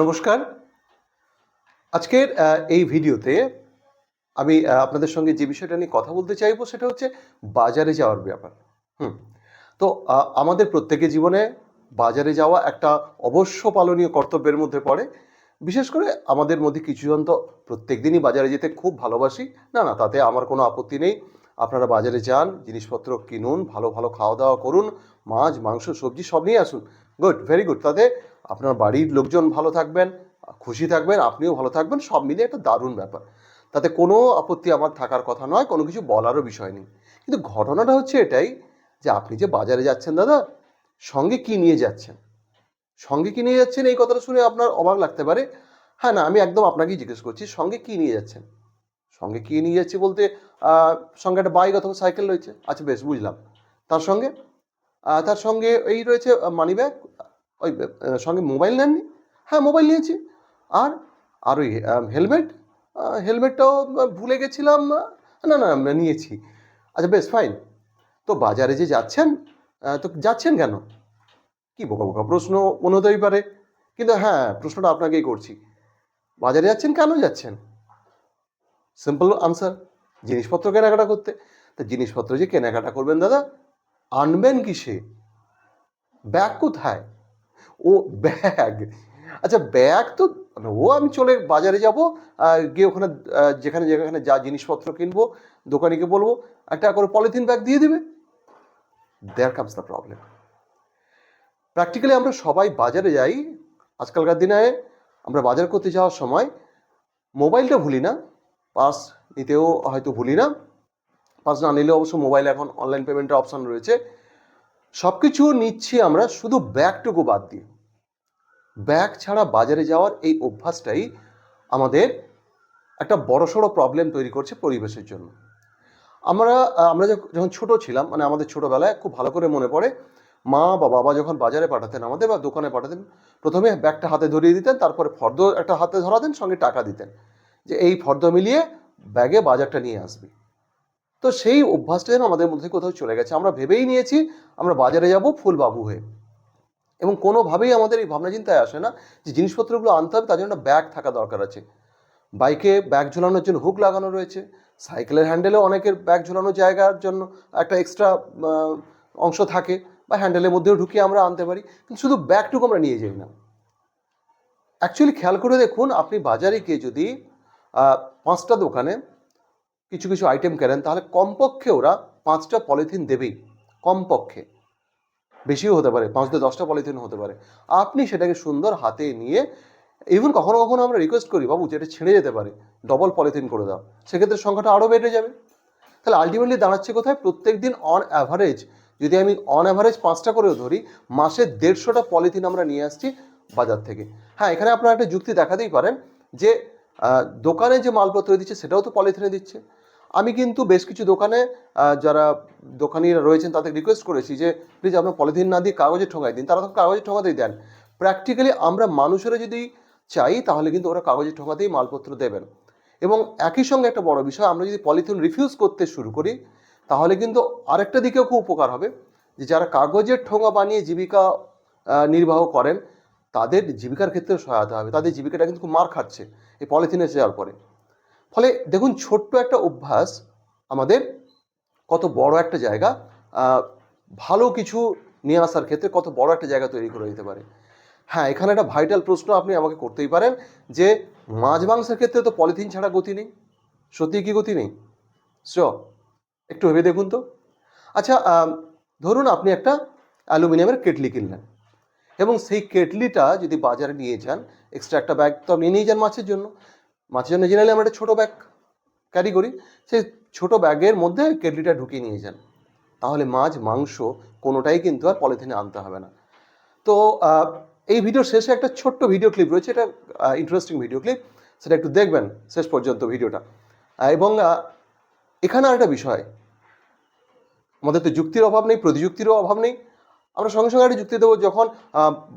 নমস্কার। আজকের এই ভিডিওতে আমি আপনাদের সঙ্গে যে বিষয়টা নিয়ে কথা বলতে চাইব সেটা হচ্ছে বাজারে যাওয়ার ব্যাপার। হুম। তো আমাদের প্রত্যেকের জীবনে বাজারে যাওয়া একটা অবশ্য পালনীয় কর্তব্যের মধ্যে পড়ে। বিশেষ করে আমাদের মধ্যে কিছুজন তো প্রত্যেক দিনই বাজারে যেতে খুব ভালোবাসি। না না, তাতে আমার কোনো আপত্তি নেই। আপনারা বাজারে যান, জিনিসপত্র কিনুন, ভালো ভালো খাওয়া দাওয়া করুন, মাছ, মাংস, সবজি সব নিয়ে আসুন। গুড ভেরি গুড তাতে আপনার বাড়ির লোকজন ভালো থাকবেন, খুশি থাকবেন, আপনিও ভালো থাকবেন, সব মিলে একটা দারুণ ব্যাপার। তাতে কোনো আপত্তি আমার থাকার কথা নয়, কোনো কিছু বলারও বিষয় নেই। কিন্তু ঘটনাটা হচ্ছে এটাই যে আপনি যে বাজারে যাচ্ছেন দাদা, সঙ্গে কি নিয়ে যাচ্ছেন? সঙ্গে কি নিয়ে যাচ্ছেন? এই কথাটা শুনে আপনার অবাক লাগতে পারে। হ্যাঁ না, আমি একদম আপনাকেই জিজ্ঞেস করছি, সঙ্গে কি নিয়ে যাচ্ছেন? সঙ্গে কি নিয়ে যাচ্ছি বলতে সঙ্গে একটা বাইক অথবা সাইকেল রয়েছে। আচ্ছা বেশ, বুঝলাম। তার সঙ্গে? তার সঙ্গে এই রয়েছে মানি ব্যাগ ওই সঙ্গে মোবাইল নেননি। হ্যাঁ মোবাইল নিয়েছি। আর আর ওই হেলমেট হেলমেটটাও ভুলে গেছিলাম না না না নিয়েছি। আচ্ছা বেশ ফাইন তো বাজারে যে যাচ্ছেন তো যাচ্ছেন কেন? কি বোকা বোকা প্রশ্ন মনে হতেই পারে। কিন্তু হ্যাঁ প্রশ্নটা আপনাকেই করছি। বাজারে যাচ্ছেন, কেন যাচ্ছেন? সিম্পল আনসার জিনিসপত্র কেনাকাটা করতে। তা জিনিসপত্র যে কেনাকাটা করবেন, দাদা আনবেন কিসে? ব্যাগ কোথায়? ও ব্যাগ। আচ্ছা ব্যাগ তো মানে ও আমি চলে, বাজারে যাব গিয়ে ওখানে যেখানে যেখানে যা জিনিসপত্র কিনবো দোকানিকে বলব, একটা করে পলিথিন ব্যাগ দিয়ে দিবে। There comes the problem practically আমরা সবাই বাজারে যাই, আজকালকার দিনে আমরা বাজার করতে যাওয়ার সময়, মোবাইলটা ভুলি না, পাস নিতেও হয়তো ভুলি না। পাস না নিলেও অবশ্য মোবাইলে এখন অনলাইন পেমেন্টের অপশান রয়েছে। সব কিছু নিচ্ছি আমরা শুধু ব্যাগটুকু বাদ দিয়ে। ব্যাগ ছাড়া বাজারে যাওয়ার এই অভ্যাসটাই আমাদের একটা বড়সড় প্রবলেম তৈরি করছে পরিবেশের জন্য। আমরা আমরা যখন ছোট ছিলাম মানে আমাদের ছোটোবেলায় খুব ভালো করে মনে পড়ে, মা বা বাবা যখন বাজারে পাঠাতেন আমাদের বা দোকানে পাঠাতেন, প্রথমে ব্যাগটা হাতে ধরিয়ে দিতেন, তারপরে ফর্দ একটা হাতে ধরাতেন, সঙ্গে টাকা দিতেন। যে এই ফর্দ মিলিয়ে ব্যাগে বাজারটা নিয়ে আসবি। তো সেই অভ্যাসটা যেন আমাদের মধ্যে কোথাও চলে গেছে। আমরা ভেবেই নিয়েছি, আমরা বাজারে যাব ফুল বাবু হয়ে। এবং কোনোভাবেই আমাদের এই ভাবনা চিন্তায় আসে না যে জিনিসপত্রগুলো আনতে হবে, তার জন্য ব্যাগ থাকা দরকার আছে। বাইকে ব্যাগ ঝোলানোর জন্য হুক লাগানো রয়েছে, সাইকেলের হ্যান্ডেলেও অনেকের ব্যাগ ঝোলানোর জায়গার জন্য একটা এক্সট্রা অংশ থাকে বা হ্যান্ডেলের মধ্যেও ঢুকিয়ে আমরা আনতে পারি, কিন্তু শুধু ব্যাগটুকু আমরা নিয়ে যাই না। অ্যাকচুয়ালি খেয়াল করে দেখুন, আপনি বাজারে গিয়ে যদি পাঁচটা দোকানে কিছু কিছু আইটেম কেনেন, তাহলে কমপক্ষে ওরা পাঁচটা পলিথিন দেবেই, কমপক্ষে। বেশিও হতে পারে, পাঁচ থেকে দশটা পলিথিন হতে পারে। আপনি সেটাকে সুন্দর হাতে নিয়ে ইভেন কখনো কখনো আমরা রিকোয়েস্ট করি, বাবু, যেটা ছেড়ে যেতে পারে ডবল পলিথিন করে দাও। সেক্ষেত্রে সংখ্যাটা আরও বেড়ে যাবে। তাহলে আলটিমেটলি দাঁড়াচ্ছে কোথায়? প্রত্যেক দিন অন অ্যাভারেজ যদি আমি অন অ্যাভারেজ পাঁচটা করেও ধরি, মাসে দেড়শোটা পলিথিন আমরা নিয়ে আসছি বাজার থেকে। হ্যাঁ এখানে আপনারা একটা যুক্তি দেখাতেই পারেন যে দোকানে যে মালপত্র দিচ্ছে, সেটাও তো পলিথিনে দিচ্ছে। আমি কিন্তু বেশ কিছু দোকানে যারা দোকানিরা রয়েছেন তাদের রিকোয়েস্ট করেছি যে প্লিজ আপনার পলিথিন না দিয়ে কাগজে ঠোঙাই দিন। তারা তো কাগজে ঠোঙাতেই দেন। প্র্যাকটিক্যালি আমরা মানুষেরা যদি চাই, তাহলে কিন্তু ওরা কাগজে ঠোঙাতেই মালপত্র দেবেন। এবং একই সঙ্গে একটা বড় বিষয়, আমরা যদি পলিথিন রিফিউজ করতে শুরু করি, তাহলে কিন্তু আরেকটা দিকেও খুব উপকার হবে। যে যারা কাগজের ঠোঙা বানিয়ে জীবিকা নির্বাহ করেন, তাদের জীবিকার ক্ষেত্রেও সহায়তা হবে। তাদের জীবিকাটা কিন্তু খুব মার খাচ্ছে এই পলিথিনে যাওয়ার পরে। ফলে দেখুন ছোট্ট একটা অভ্যাস আমাদের কত বড় একটা জায়গা ভালো কিছু নিয়ে আসার ক্ষেত্রে কত বড় একটা জায়গা তৈরি করে দিতে পারে। হ্যাঁ এখানে একটা ভাইটাল প্রশ্ন আপনি আমাকে করতেই পারেন যে মাছ মাংসের ক্ষেত্রে তো পলিথিন ছাড়া গতি নেই। সত্যি কি গতি নেই? চ একটু ভেবে দেখুন তো। আচ্ছা ধরুন আপনি একটা অ্যালুমিনিয়ামের কেটলি কিনলেন এবং সেই কেটলিটা যদি বাজারে নিয়ে যান এক্সট্রা একটা ব্যাগ তো আপনি নিয়ে যান মাছের জন্য। মাছের জন্য জেনারেলি আমরা একটা ছোটো ব্যাগ ক্যারি করি। সেই ছোটো ব্যাগের মধ্যে কেটলিটা ঢুকিয়ে নিয়ে যান। তাহলে মাছ, মাংস কোনোটাই কিন্তু আর পলিথিনে আনতে হবে না। তো এই ভিডিওর শেষে একটা ছোট্ট ভিডিও ক্লিপ রয়েছে। এটা ইন্টারেস্টিং ভিডিও ক্লিপ সেটা একটু দেখবেন শেষ পর্যন্ত ভিডিওটা এবং এখানে আরেকটা বিষয়। আমাদের তো যুক্তির অভাব নেই, প্রতিযুক্তিরও অভাব নেই। আমরা সঙ্গে সঙ্গে একটা যুক্তি দেবো, যখন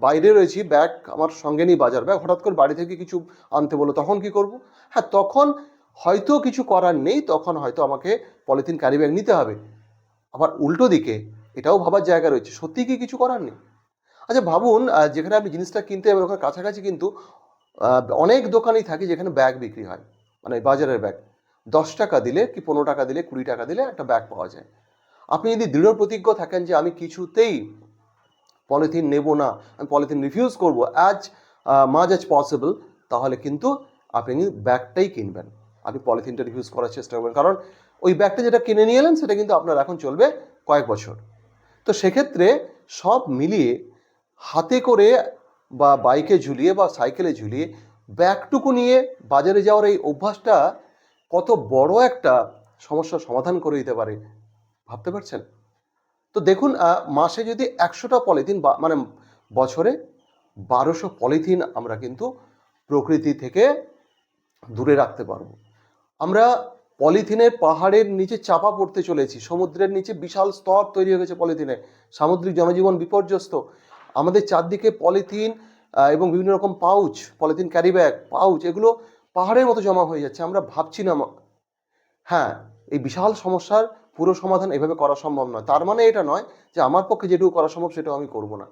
বাইরে রয়েছি, ব্যাগ আমার সঙ্গে নেই বাজার, ব্যাগ হঠাৎ করে বাড়ি থেকে কিছু আনতে বলো তখন কি করব? হ্যাঁ তখন হয়তো কিছু করার নেই, তখন হয়তো আমাকে পলিথিন ক্যারি ব্যাগ নিতে হবে। আবার উল্টো দিকে, এটাও ভাবার জায়গা রয়েছে সত্যি কি কিছু করার নেই? আচ্ছা ভাবুন যেখানে আপনি জিনিসটা কিনতে যাবেন, ওখানে কাছাকাছি কিন্তু অনেক দোকানই থাকে যেখানে ব্যাগ বিক্রি হয় মানে বাজারের ব্যাগ। দশ টাকা দিলে কি পনেরো টাকা দিলে, কুড়ি টাকা দিলে একটা ব্যাগ পাওয়া যায়। আপনি যদি দৃঢ় প্রতিজ্ঞ থাকেন যে আমি কিছুতেই পলিথিন নেব না, আমি পলিথিন রিফিউজ করব অ্যাজ মাজ অ্যাজ পসিবল তাহলে কিন্তু আপনি ব্যাগটাই কিনবেন। আপনি পলিথিনটা রিফিউজ করার চেষ্টা করবেন। কারণ ওই ব্যাগটা যেটা কিনে নিয়ে এলেন, সেটা কিন্তু আপনার এখন চলবে কয়েক বছর। তো সেক্ষেত্রে সব মিলিয়ে হাতে করে বা বাইকে ঝুলিয়ে বা সাইকেলে ঝুলিয়ে ব্যাগটুকু নিয়ে বাজারে যাওয়ার এই অভ্যাসটা কত বড় একটা সমস্যার সমাধান করে দিতে পারে, ভাবতে পারছেন? তো দেখুন মাসে যদি একশোটা পলিথিন বা মানে বছরে বারোশো পলিথিন আমরা কিন্তু প্রকৃতি থেকে দূরে রাখতে পারব। আমরা পলিথিনের পাহাড়ের নিচে চাপা পড়তে চলেছি, সমুদ্রের নিচে বিশাল স্তর তৈরি হয়ে গেছে পলিথিনে। সামুদ্রিক জনজীবন বিপর্যস্ত। আমাদের চারদিকে পলিথিন এবং বিভিন্ন রকম pouch, polythene carry bag, pouch, এগুলো পাহাড়ের মতো জমা হয়ে যাচ্ছে। আমরা ভাবছি না হ্যাঁ এই বিশাল সমস্যার পুরো সমাধান এভাবে করা সম্ভব নয়। তার মানে এটা নয় যে আমার পক্ষে যেটুকু করা সম্ভব সেটাও আমি করব না।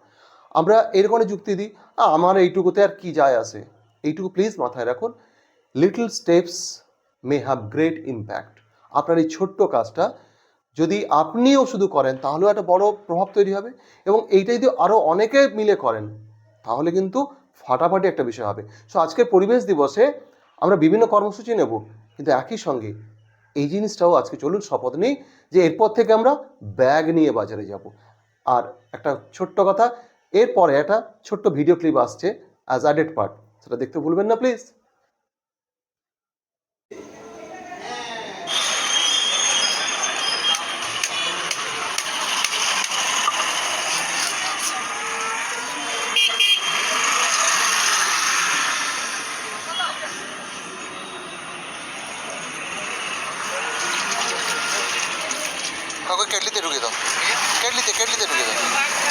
আমরা এরকম যুক্তি দিই আমার এইটুকুতে আর কি যায় আসে এইটুকু প্লিজ মাথায় রাখুন। Little steps may have great impact আপনার এই ছোট্ট কাজটা যদি আপনিও শুধু করেন, তাহলেও একটা বড় প্রভাব তৈরি হবে এবং এইটা যদি আরও অনেকে মিলে করেন, তাহলে কিন্তু ফাটাফাটি একটা বিষয় হবে। সো আজকের পরিবেশ দিবসে আমরা বিভিন্ন কর্মসূচি নেব, কিন্তু একই সঙ্গে এই জিনিসটাও আজকে চলুন শপথ নেই যে এরপর থেকে আমরা ব্যাগ নিয়ে বাজারে যাব। আর একটা ছোট্ট কথা, এরপরে একটা ছোট্ট ভিডিও ক্লিপ আসছে অ্যাজ অ্যাডেড পার্ট সেটা দেখতে ভুলবেন না প্লিজ ಕೇಳಲಿದ್ದೆ ರುಗಿದ ಕೇಳಲಿದ್ದೆ ಕೇಳಲಿದ್ದೆ ರುಗಿದ